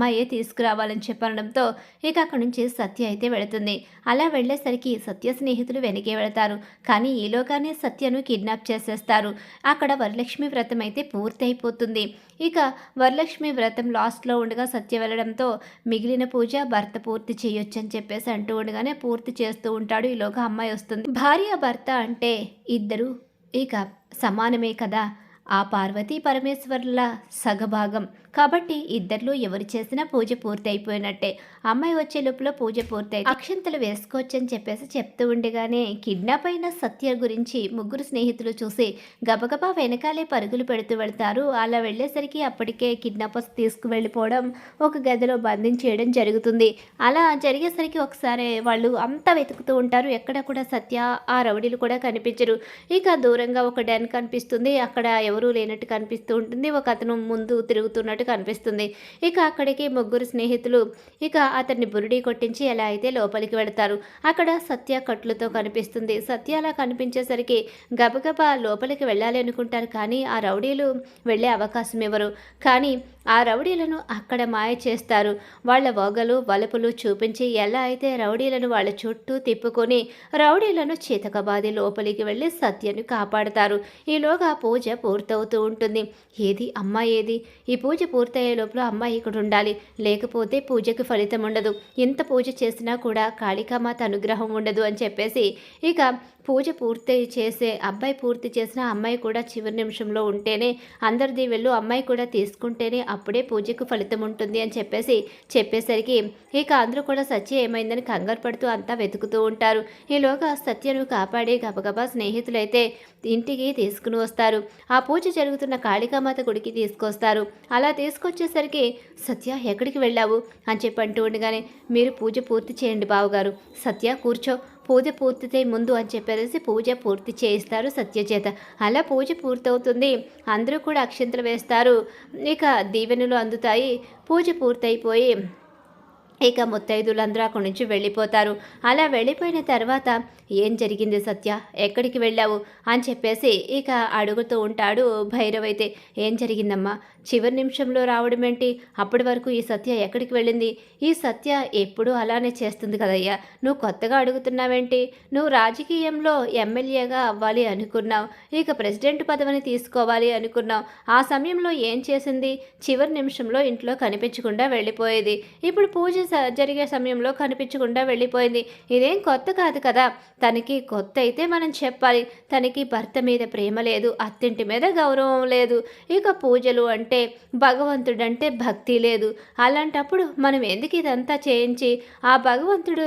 అమ్మాయే తీసుకురావాలని చెప్పడంతో ఇక అక్కడి నుంచి సత్య అయితే వెళుతుంది. అలా వెళ్ళేసరికి సత్య స్నేహితులు వెనకే వెళతారు. కానీ ఈలోగానే సత్యను కిడ్నాప్ చేసేస్తారు. అక్కడ వరలక్ష్మి వ్రతం అయితే పూర్తి అయిపోతుంది ఇక వరలక్ష్మి వ్రతం లాస్ట్లో ఉండగా సత్య వెళ్ళడంతో మిగిలిన పూజ భర్త పూర్తి చేయొచ్చని చెప్పేసి అంటూ ఉండగానే పూర్తి చేస్తూ ఉంటాడు. ఈలోగా అమ్మాయి వస్తుంది. భార్య భర్త అంటే ఇద్దరు ఇక సమానమే కదా? ఆ పార్వతీ పరమేశ్వరుల సగభాగం. కాబట్టి ఇద్దరిలో ఎవరు చేసినా పూజ పూర్తి అయిపోయినట్టే అమ్మాయి వచ్చే లోపల పూజ పూర్తయి అక్షంతలు వేసుకోవచ్చని చెప్పేసి చెప్తూ ఉండగానే కిడ్నాప్ అయిన సత్య గురించి ముగ్గురు స్నేహితులు చూసి గబగబా వెనకాలే పరుగులు పెడుతూ వెళ్తారు. అలా వెళ్ళేసరికి అప్పటికే కిడ్నాపర్స్ తీసుకువెళ్ళిపోవడం ఒక గదిలో బంధించేయడం జరుగుతుంది. అలా జరిగేసరికి ఒకసారి వాళ్ళు అంతా వెతుకుతూ ఉంటారు. ఎక్కడ కూడా సత్య ఆ రౌడీలు కూడా కనిపించరు. ఇక దూరంగా ఒక డెన్ కనిపిస్తుంది. అక్కడ ఎవరు లేనట్టు కనిపిస్తూ ఉంటుంది. ఒక అతను ముందు తిరుగుతున్నట్టు కనిపిస్తుంది. ఇక అక్కడికి ముగ్గురు స్నేహితులు ఇక అతన్ని బురుడి కొట్టించి ఎలా అయితే లోపలికి వెళతారు. అక్కడ సత్య కట్లతో కనిపిస్తుంది. సత్య అలా కనిపించేసరికి గబగబా లోపలికి వెళ్ళాలి అనుకుంటారు కానీ ఆ రౌడీలు వెళ్ళే అవకాశం ఇవ్వరు. కానీ ఆ రౌడీలను అక్కడ మాయ చేస్తారు. వాళ్ళ వగలు వలుపులు చూపించి ఎలా అయితే రౌడీలను వాళ్ళ చుట్టూ తిప్పుకొని రౌడీలను చీతకబాది లోపలికి వెళ్ళి సత్యను కాపాడతారు. ఈలోగా పూజ పూర్తవుతూ ఉంటుంది. ఏది అమ్మ ఏది? ఈ పూజ పూర్తయ్యే లోపల అమ్మాయి ఇక్కడ ఉండాలి. లేకపోతే పూజకు ఫలితం ఉండదు. ఎంత పూజ చేసినా కూడా కాళికామాత అనుగ్రహం ఉండదు అని చెప్పేసి ఇక పూజ పూర్తి చేసే అబ్బాయి పూర్తి చేసిన అమ్మాయి కూడా చివరి నిమిషంలో ఉంటేనే అందరిది వెళ్ళు అమ్మాయి కూడా తీసుకుంటేనే అప్పుడే పూజకు ఫలితం ఉంటుంది అని చెప్పేసి చెప్పేసరికి ఇక అందరూ కూడా సత్య ఏమైందని కంగారు పడుతూ అంతా వెతుకుతూ ఉంటారు. ఈలోగా సత్యను కాపాడి గబగబా స్నేహితులైతే ఇంటికి తీసుకుని వస్తారు. ఆ పూజ జరుగుతున్న కాళికామాత గుడికి తీసుకొస్తారు. అలా తీసుకొచ్చేసరికి సత్య ఎక్కడికి వెళ్ళావు? అని చెప్పి అంటూ ఉండగానే మీరు పూజ పూర్తి చేయండి బావగారు. సత్య కూర్చో. పూజ పూర్తితే ముందు అని చెప్పేసి పూజ పూర్తి చేయిస్తారు సత్యచేత. అలా పూజ పూర్తవుతుంది. అందరూ కూడా అక్షంతలు వేస్తారు. ఇక దీవెనలు అందుతాయి. పూజ పూర్తయిపోయి ఇక ముత్తైదులందరూ అక్కడి నుంచి వెళ్ళిపోతారు. అలా వెళ్ళిపోయిన తర్వాత ఏం జరిగింది సత్య? ఎక్కడికి వెళ్ళావు? అని చెప్పేసి ఇక అడుగుతూ ఉంటాడు భైరవ్ అయితే. ఏం జరిగిందమ్మా? చివరి నిమిషంలో రావడం ఏంటి? అప్పటి వరకు ఈ సత్య ఎక్కడికి వెళ్ళింది? ఈ సత్య ఎప్పుడూ అలానే చేస్తుంది కదయ్యా. నువ్వు కొత్తగా అడుగుతున్నావేంటి? నువ్వు రాజకీయంలో ఎమ్మెల్యేగా అవ్వాలి అనుకున్నావు. ఇక ప్రెసిడెంట్ పదవిని తీసుకోవాలి అనుకున్నావు. ఆ సమయంలో ఏం చేసింది? చివరి నిమిషంలో ఇంట్లో కనిపించకుండా వెళ్ళిపోయేది. ఇప్పుడు పూజ జరిగే సమయంలో కనిపించకుండా వెళ్ళిపోయింది. ఇదేం కొత్త కాదు కదా. తనకి కొత్త అయితే మనం చెప్పాలి. తనకి భర్త మీద ప్రేమ లేదు. అత్తింటి మీద గౌరవం లేదు. ఇక పూజలు అంటే భగవంతుడంటే భక్తి లేదు. అలాంటప్పుడు మనం ఎందుకు ఇదంతా చేయించి ఆ భగవంతుడు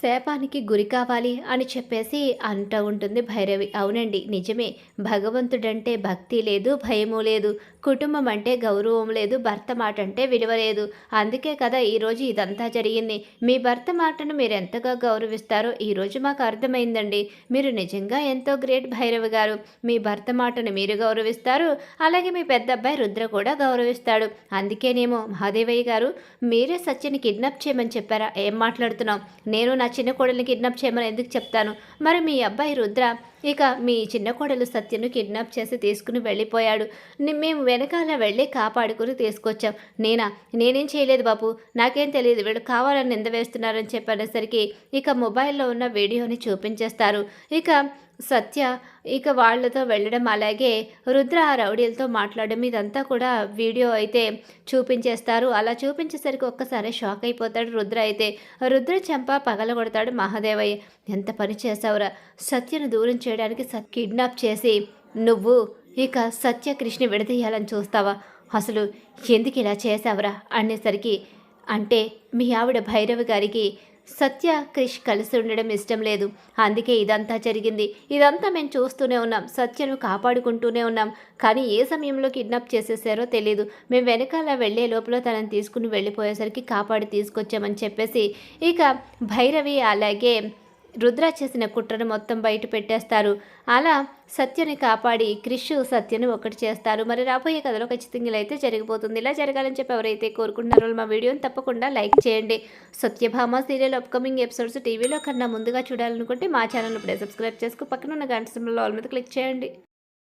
శాపానికి గురి కావాలి అని చెప్పేసి అంటూ ఉంటుంది భైరవి. అవునండి నిజమే. భగవంతుడంటే భక్తి లేదు భయము లేదు. కుటుంబం అంటే గౌరవం లేదు భర్త మాట అంటే విలువ లేదు. అందుకే కదా ఈరోజు ఇదంతా జరిగింది. మీ భర్త మాటను మీరు ఎంతగా గౌరవిస్తారో ఈరోజు మాకు అర్థమైందండి. మీరు నిజంగా ఎంతో గ్రేట్ భైరవి గారు. మీ భర్త మాటను మీరు గౌరవిస్తారు అలాగే మీ పెద్ద అబ్బాయి రుద్ర కూడా గౌరవిస్తాడు. అందుకేనేమో మహాదేవయ్య గారు మీరే సత్యని కిడ్నాప్ చేయమని చెప్పారా? ఏం మాట్లాడుతున్నాం నేను నా చిన్న కోడల్ని కిడ్నాప్ చేయమని ఎందుకు చెప్తాను? మరి మీ అబ్బాయి రుద్ర ఇక మీ చిన్న కోడలు సత్యను కిడ్నాప్ చేసి తీసుకుని వెళ్ళిపోయాడు. మేము వెనకాల వెళ్ళి కాపాడుకుని తీసుకొచ్చాం. నేనా? నేనేం చేయలేదు బాబు. నాకేం తెలియదు. వీళ్ళు కావాలని నింద వేస్తున్నారని చెప్పనేసరికి ఇక మొబైల్లో ఉన్న వీడియోని చూపించేస్తారు. ఇక సత్య ఇక వాళ్ళతో వెళ్ళడం అలాగే రుద్ర ఆ రౌడీలతో మాట్లాడడం ఇదంతా కూడా వీడియో అయితే చూపించేస్తారు. అలా చూపించేసరికి ఒక్కసారి షాక్ అయిపోతాడు రుద్ర అయితే. రుద్ర చెంప పగలగొడతాడు మహాదేవయ్య. ఎంత పని చేసావురా సత్యను దూరం చేయడానికి సత్ కిడ్నాప్ చేసి నువ్వు ఇక సత్యకృష్ణ విడదీయాలని చూస్తావా? అసలు ఎందుకు ఇలా చేశావురా? అనేసరికి అంటే మీ ఆవిడ భైరవి గారికి సత్య క్రిష్ కలిసి ఉండడం ఇష్టం లేదు. అందుకే ఇదంతా జరిగింది. ఇదంతా మేము చూస్తూనే ఉన్నాం. సత్యను కాపాడుకుంటూనే ఉన్నాం. కానీ ఏ సమయంలో కిడ్నాప్ చేసేసారో తెలియదు మేము వెనకాల వెళ్ళే లోపల తనని తీసుకుని వెళ్ళిపోయేసరికి కాపాడి తీసుకొచ్చామని చెప్పేసి ఇక భైరవి అలాగే రుద్ర చేసిన కుట్రను మొత్తం బయట పెట్టేస్తారు. అలా సత్యని కాపాడి క్రిష్ సత్యను ఒకటి చేస్తారు. మరి రాబోయే కథలో ఖచ్చితంగా అయితే జరిగిపోతుంది. ఇలా జరగాలని చెప్పి ఎవరైతే కోరుకుంటున్నారో మా వీడియోని తప్పకుండా లైక్ చేయండి. సత్యభామ సీరియల్ అప్కమింగ్ ఎపిసోడ్స్ టీవీలో కన్నా ముందుగా చూడాలనుకుంటే మా ఛానల్ ఇప్పుడే సబ్స్క్రైబ్ చేసుకు. పక్కన ఉన్న గంట సింబల్ ఆల్ మీద క్లిక్ చేయండి.